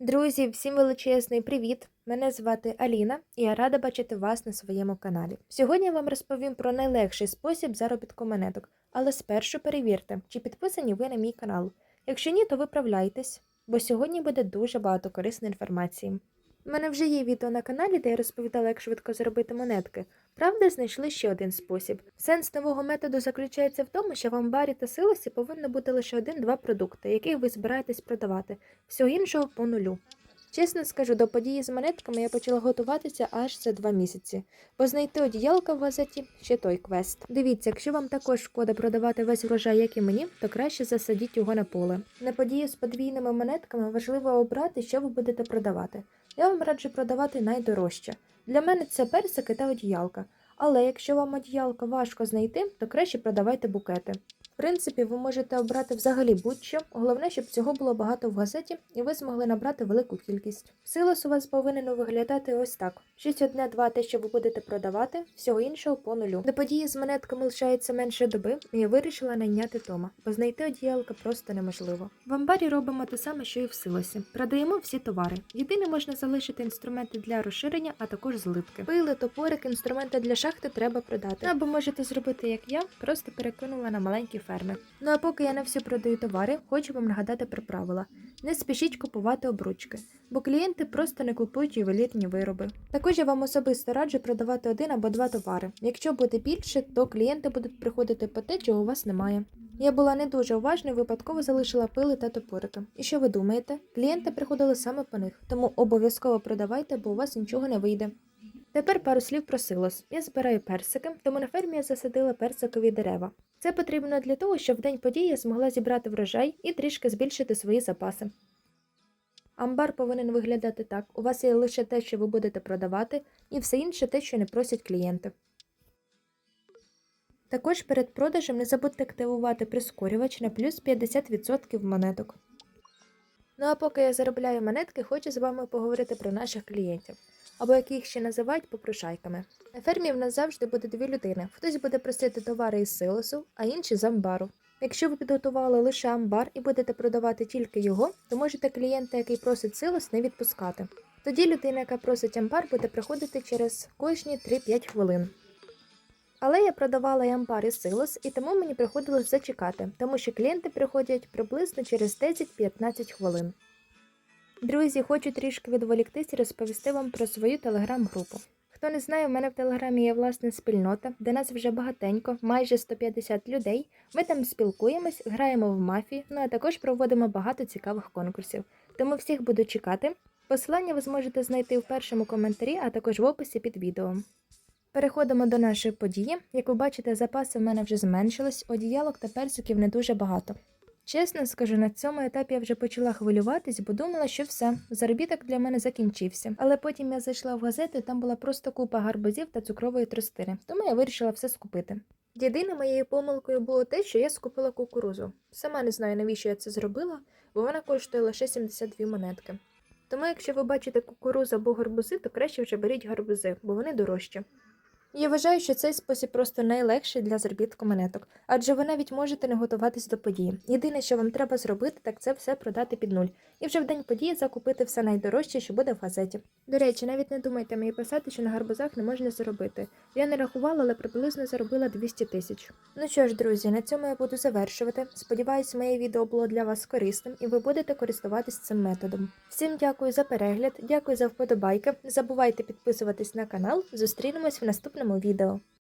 Друзі, всім величезний привіт! Мене звати Аліна і я рада бачити вас на своєму каналі. Сьогодні я вам розповім про найлегший спосіб заробітку монеток, але спершу перевірте, чи підписані ви на мій канал. Якщо ні, то виправляйтесь, бо сьогодні буде дуже багато корисної інформації. У мене вже є відео на каналі, де я розповідала, як швидко заробити монетки. Правда, знайшли ще один спосіб. Сенс нового методу заключається в тому, що в амбарі та силосі повинно бути лише один-два продукти, які ви збираєтесь продавати, всього іншого по нулю. Чесно скажу, до події з монетками я почала готуватися аж за два місяці, бо знайти одіялка в газеті ще той квест. Дивіться, якщо вам також шкода продавати весь врожай, як і мені, то краще засадіть його на поле. На подію з подвійними монетками важливо обрати, що ви будете продавати. Я вам раджу продавати найдорожче. Для мене це персики та одіялка. Але якщо вам одіялка важко знайти, то краще продавайте букети. В принципі, ви можете обрати взагалі будь-що, головне, щоб цього було багато в газеті і ви змогли набрати велику кількість. Силос у вас повинен виглядати ось так: щось одне, два, те, що ви будете продавати, всього іншого по нулю. До події з монетками лишається менше доби, і я вирішила найняти Тома, бо знайти одіялка просто неможливо. В амбарі робимо те саме, що і в силосі. Продаємо всі товари. Єдине можна залишити інструменти для розширення, а також злитки. Пили, топорик, інструменти для шахти треба продати. Або можете зробити, як я, просто перекинула на маленькі ферми. Ну а поки я на всі продаю товари, хочу вам нагадати про правила. Не спішіть купувати обручки, бо клієнти просто не купують ювелірні вироби. Також я вам особисто раджу продавати один або два товари. Якщо буде більше, то клієнти будуть приходити по те, чого у вас немає. Я була не дуже уважна і випадково залишила пили та топорики. І що ви думаєте? Клієнти приходили саме по них, тому обов'язково продавайте, бо у вас нічого не вийде. Тепер пару слів про силос. Я збираю персики, тому на фермі я засадила персикові дерева. Це потрібно для того, щоб в день події я змогла зібрати врожай і трішки збільшити свої запаси. Амбар повинен виглядати так: у вас є лише те, що ви будете продавати, і все інше те, що не просять клієнти. Також перед продажем не забудьте активувати прискорювач на плюс 50% монеток. Ну а поки я заробляю монетки, хочу з вами поговорити про наших клієнтів, або як їх ще називають попрошайками. На фермі в нас завжди буде дві людини: хтось буде просити товари із силосу, а інші з амбару. Якщо ви підготували лише амбар і будете продавати тільки його, то можете клієнта, який просить силос, не відпускати. Тоді людина, яка просить амбар, буде приходити через кожні 3-5 хвилин. Але я продавала і амбар і силос, і тому мені приходилось зачекати, тому що клієнти приходять приблизно через 10-15 хвилин. Друзі, хочу трішки відволіктись і розповісти вам про свою телеграм-групу. Хто не знає, в мене в телеграмі є власна спільнота, де нас вже багатенько, майже 150 людей. Ми там спілкуємось, граємо в мафію, ну а також проводимо багато цікавих конкурсів. Тому всіх буду чекати. Посилання ви зможете знайти в першому коментарі, а також в описі під відео. Переходимо до нашої події. Як ви бачите, запаси в мене вже зменшились, одіялок та персиків не дуже багато. Чесно скажу, на цьому етапі я вже почала хвилюватись, бо думала, що все, заробіток для мене закінчився. Але потім я зайшла в газету, і там була просто купа гарбузів та цукрової тростини, тому я вирішила все скупити. Єдиною моєю помилкою було те, що я скупила кукурузу. Сама не знаю, навіщо я це зробила, бо вона коштує лише 72 монетки. Тому, якщо ви бачите кукурузу або гарбузи, то краще вже беріть гарбузи, бо вони дорожчі. Я вважаю, що цей спосіб просто найлегший для заробітку монеток, адже ви навіть можете не готуватись до події. Єдине, що вам треба зробити, так це все продати під нуль. І вже в день події закупити все найдорожче, що буде в газеті. До речі, навіть не думайте мені писати, що на гарбузах не можна заробити. Я не рахувала, але приблизно заробила 200 тисяч. Ну що ж, друзі, на цьому я буду завершувати. Сподіваюсь, моє відео було для вас корисним і ви будете користуватись цим методом. Всім дякую за перегляд, дякую за вподобайки. Не забувайте підписуватись на канал. Зустрінемось в наступному відео.